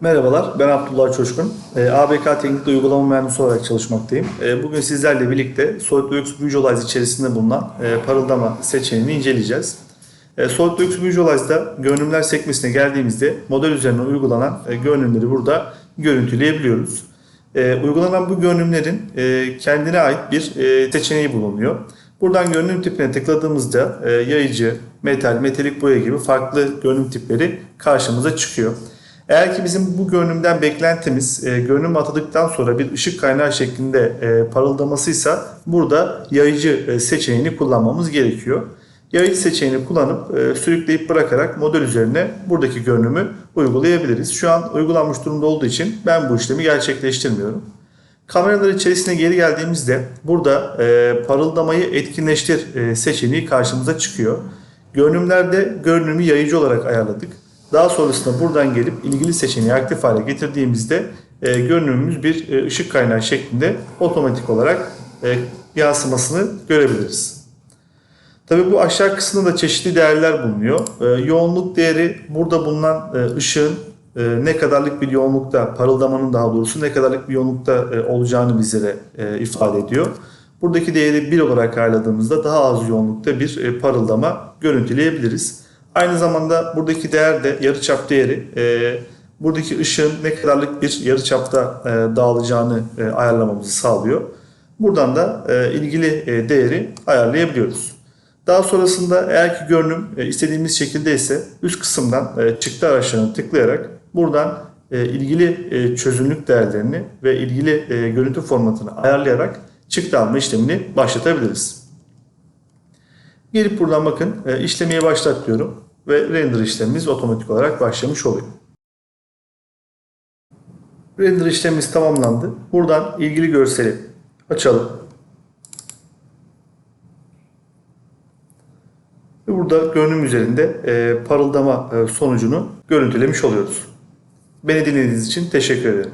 Merhabalar, ben Abdullah Çoşkun. E, ABK Teknik'te uygulama mühendisi olarak çalışmaktayım. E, bugün sizlerle birlikte SolidWorks Visualize içerisinde bulunan e, parıldama seçeneğini inceleyeceğiz. E, SolidWorks Visualize'da görünümler sekmesine geldiğimizde model üzerine uygulanan e, görünümleri burada görüntüleyebiliyoruz. E, uygulanan bu görünümlerin e, kendine ait bir e, seçeneği bulunuyor. Buradan görünüm tipine tıkladığımızda e, yayıcı, metal, metalik boya gibi farklı görünüm tipleri karşımıza çıkıyor. Eğer ki bizim bu görünümden beklentimiz e, görünüm atadıktan sonra bir ışık kaynağı şeklinde e, parıldamasıysa burada yayıcı e, seçeneğini kullanmamız gerekiyor. Yayıcı seçeneğini kullanıp e, sürükleyip bırakarak model üzerine buradaki görünümü uygulayabiliriz. Şu an uygulanmış durumda olduğu için ben bu işlemi gerçekleştirmiyorum. Kameralar içerisine geri geldiğimizde burada e, parıldamayı etkinleştir e, seçeneği karşımıza çıkıyor. Görünümlerde görünümü yayıcı olarak ayarladık. Daha sonrasında buradan gelip ilgili seçeneği aktif hale getirdiğimizde e, görünümümüz bir e, ışık kaynağı şeklinde otomatik olarak e, yansımasını görebiliriz. Tabii bu aşağı kısmında da çeşitli değerler bulunuyor. E, yoğunluk değeri burada bulunan e, ışığın e, ne kadarlık bir yoğunlukta, parıldamanın daha doğrusu ne kadarlık bir yoğunlukta e, olacağını bizlere e, ifade ediyor. Buradaki değeri 1 olarak ayarladığımızda daha az yoğunlukta bir e, parıldama görüntüleyebiliriz. Aynı zamanda buradaki değer de yarıçap değeri. E, buradaki ışığın ne kadarlık bir yarıçapta e, dağılacağını e, ayarlamamızı sağlıyor. Buradan da e, ilgili e, değeri ayarlayabiliyoruz. Daha sonrasında eğer ki görünüm e, istediğimiz şekilde ise üst kısımdan e, çıktı araçlarına tıklayarak buradan e, ilgili e, çözünürlük değerlerini ve ilgili e, görüntü formatını ayarlayarak çıktı alma işlemini başlatabiliriz. Gelip buradan bakın e, işlemeye başlat diyorum ve render işlemimiz otomatik olarak başlamış oluyor. Render işlemimiz tamamlandı. Buradan ilgili görseli açalım. Ve burada görünüm üzerinde e, parıldama e, sonucunu görüntülemiş oluyoruz. Beni dinlediğiniz için teşekkür ederim.